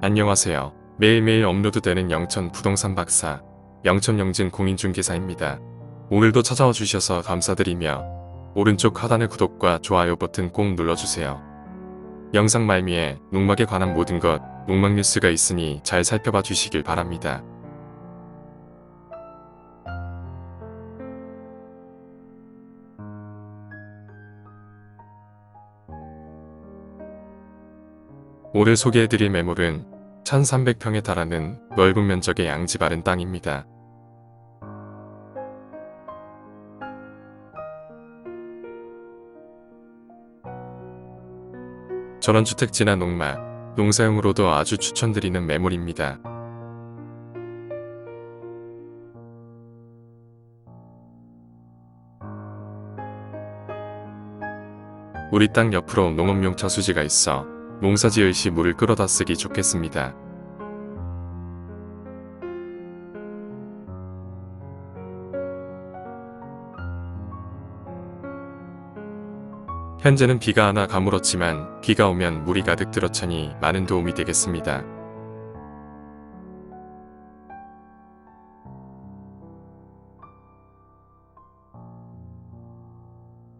안녕하세요. 매일매일 업로드되는 영천 부동산 박사, 영천영진 공인중개사입니다. 오늘도 찾아와 주셔서 감사드리며 오른쪽 하단의 구독과 좋아요 버튼 꼭 눌러주세요. 영상 말미에 농막에 관한 모든 것, 농막 뉴스가 있으니 잘 살펴봐 주시길 바랍니다. 오늘 소개해드릴 매물은 1300평에 달하는 넓은 면적의 양지 바른 땅입니다. 전원주택지나 농막, 농사용으로도 아주 추천드리는 매물입니다. 우리 땅 옆으로 농업용 저수지가 있어 농사 지을 시 물을 끌어다 쓰기 좋겠습니다. 현재는 비가 하나 가물었지만 비가 오면 물이 가득 들어차니 많은 도움이 되겠습니다.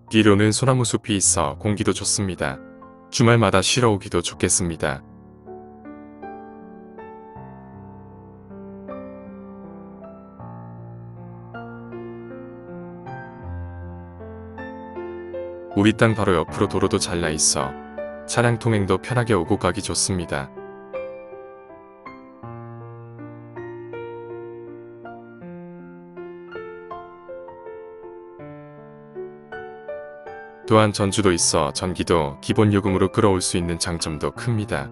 뒤로는 소나무 숲이 있어 공기도 좋습니다. 주말마다 쉬러 오기도 좋겠습니다. 우리 땅 바로 옆으로 도로도 잘 나 있어 차량 통행도 편하게 오고 가기 좋습니다. 또한 전주도 있어 전기도 기본 요금으로 끌어올 수 있는 장점도 큽니다.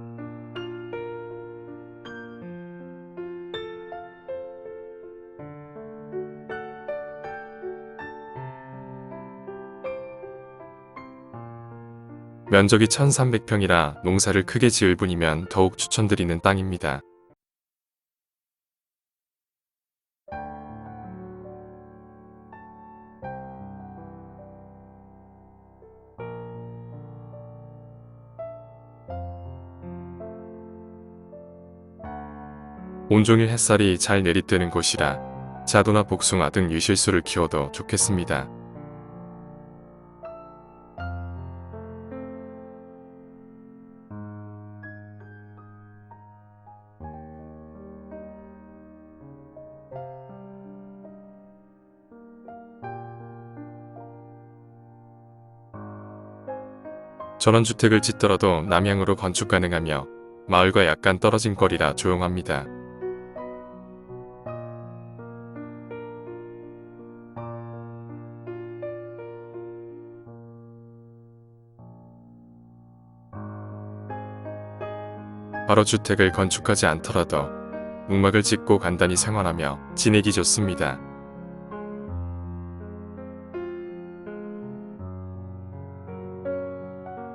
면적이 1300평이라 농사를 크게 지을 분이면 더욱 추천드리는 땅입니다. 온종일 햇살이 잘 내리뜨는 곳이라 자두나 복숭아 등 유실수를 키워도 좋겠습니다. 전원주택을 짓더라도 남향으로 건축 가능하며 마을과 약간 떨어진 거리라 조용합니다. 바로 주택을 건축하지 않더라도 농막을 짓고 간단히 생활하며 지내기 좋습니다.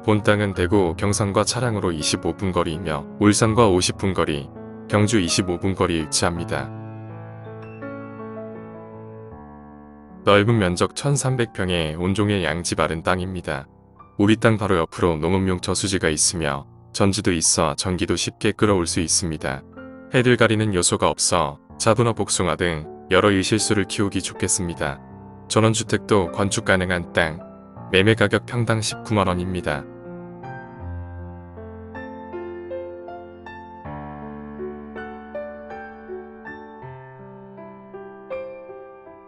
본 땅은 대구 경산과 차량으로 25분 거리이며 울산과 50분 거리, 경주 25분 거리에 위치합니다. 넓은 면적 1300평의 온종의 양지 바른 땅입니다. 우리 땅 바로 옆으로 농업용 저수지가 있으며 전지도 있어 전기도 쉽게 끌어올 수 있습니다. 해를 가리는 요소가 없어 자두나 복숭아 등 여러 유실수를 키우기 좋겠습니다. 전원주택도 건축 가능한 땅, 매매 가격 평당 19만원입니다.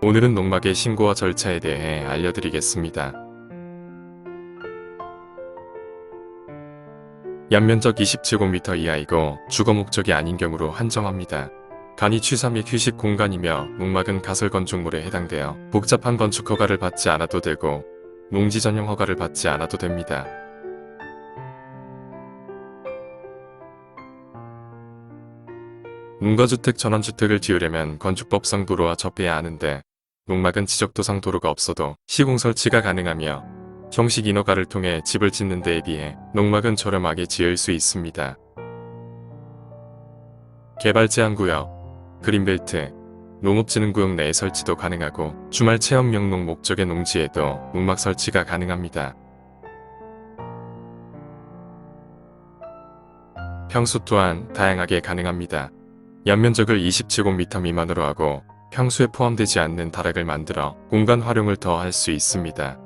오늘은 농막의 신고와 절차에 대해 알려드리겠습니다. 연면적 27제곱미터 이하이고 주거 목적이 아닌 경우로 한정합니다. 간이 취사 및 휴식 공간이며 농막은 가설 건축물에 해당되어 복잡한 건축 허가를 받지 않아도 되고 농지 전용 허가를 받지 않아도 됩니다. 농가주택 전원주택을 지으려면 건축법상 도로와 접해야 하는데 농막은 지적도상 도로가 없어도 시공 설치가 가능하며 형식 인허가를 통해 집을 짓는 데에 비해 농막은 저렴하게 지을 수 있습니다. 개발 제한구역, 그린벨트, 농업진흥구역 내에 설치도 가능하고 주말 체험 영농 목적의 농지에도 농막 설치가 가능합니다. 평수 또한 다양하게 가능합니다. 연면적을 20제곱미터 미만으로 하고 평수에 포함되지 않는 다락을 만들어 공간 활용을 더 할 수 있습니다.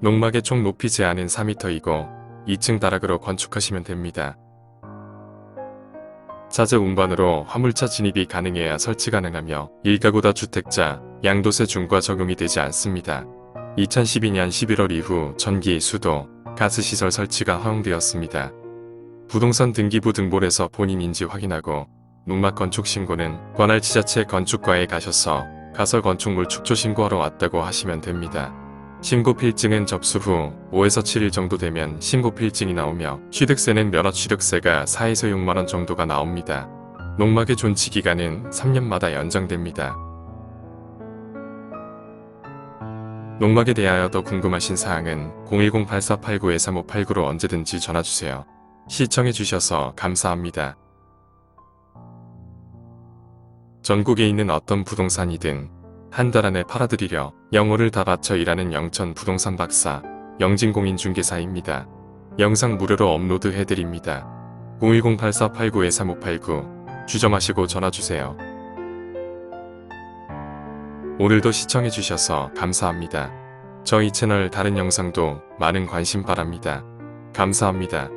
농막의 총 높이 제한은 4m이고 2층 다락으로 건축하시면 됩니다. 자재 운반으로 화물차 진입이 가능해야 설치 가능하며 1가구 다 주택자 양도세 중과 적용이 되지 않습니다. 2012년 11월 이후 전기, 수도, 가스시설 설치가 허용되었습니다. 부동산 등기부 등본에서 본인인지 확인하고 농막 건축 신고는 관할 지자체 건축과에 가셔서 가설 건축물 축조 신고하러 왔다고 하시면 됩니다. 신고 필증은 접수 후 5에서 7일 정도 되면 신고 필증이 나오며 취득세는 면허 취득세가 4에서 6만원 정도가 나옵니다. 농막의 존치 기간은 3년마다 연장됩니다. 농막에 대하여 더 궁금하신 사항은 010-8489-3589로 언제든지 전화주세요. 시청해주셔서 감사합니다. 전국에 있는 어떤 부동산이든 한 달 안에 팔아드리려 영어를 다 바쳐 일하는 영천 부동산 박사 영진공인중개사입니다. 영상 무료로 업로드 해드립니다. 010-8489-3589 주점하시고 전화주세요. 오늘도 시청해주셔서 감사합니다. 저희 채널 다른 영상도 많은 관심 바랍니다. 감사합니다.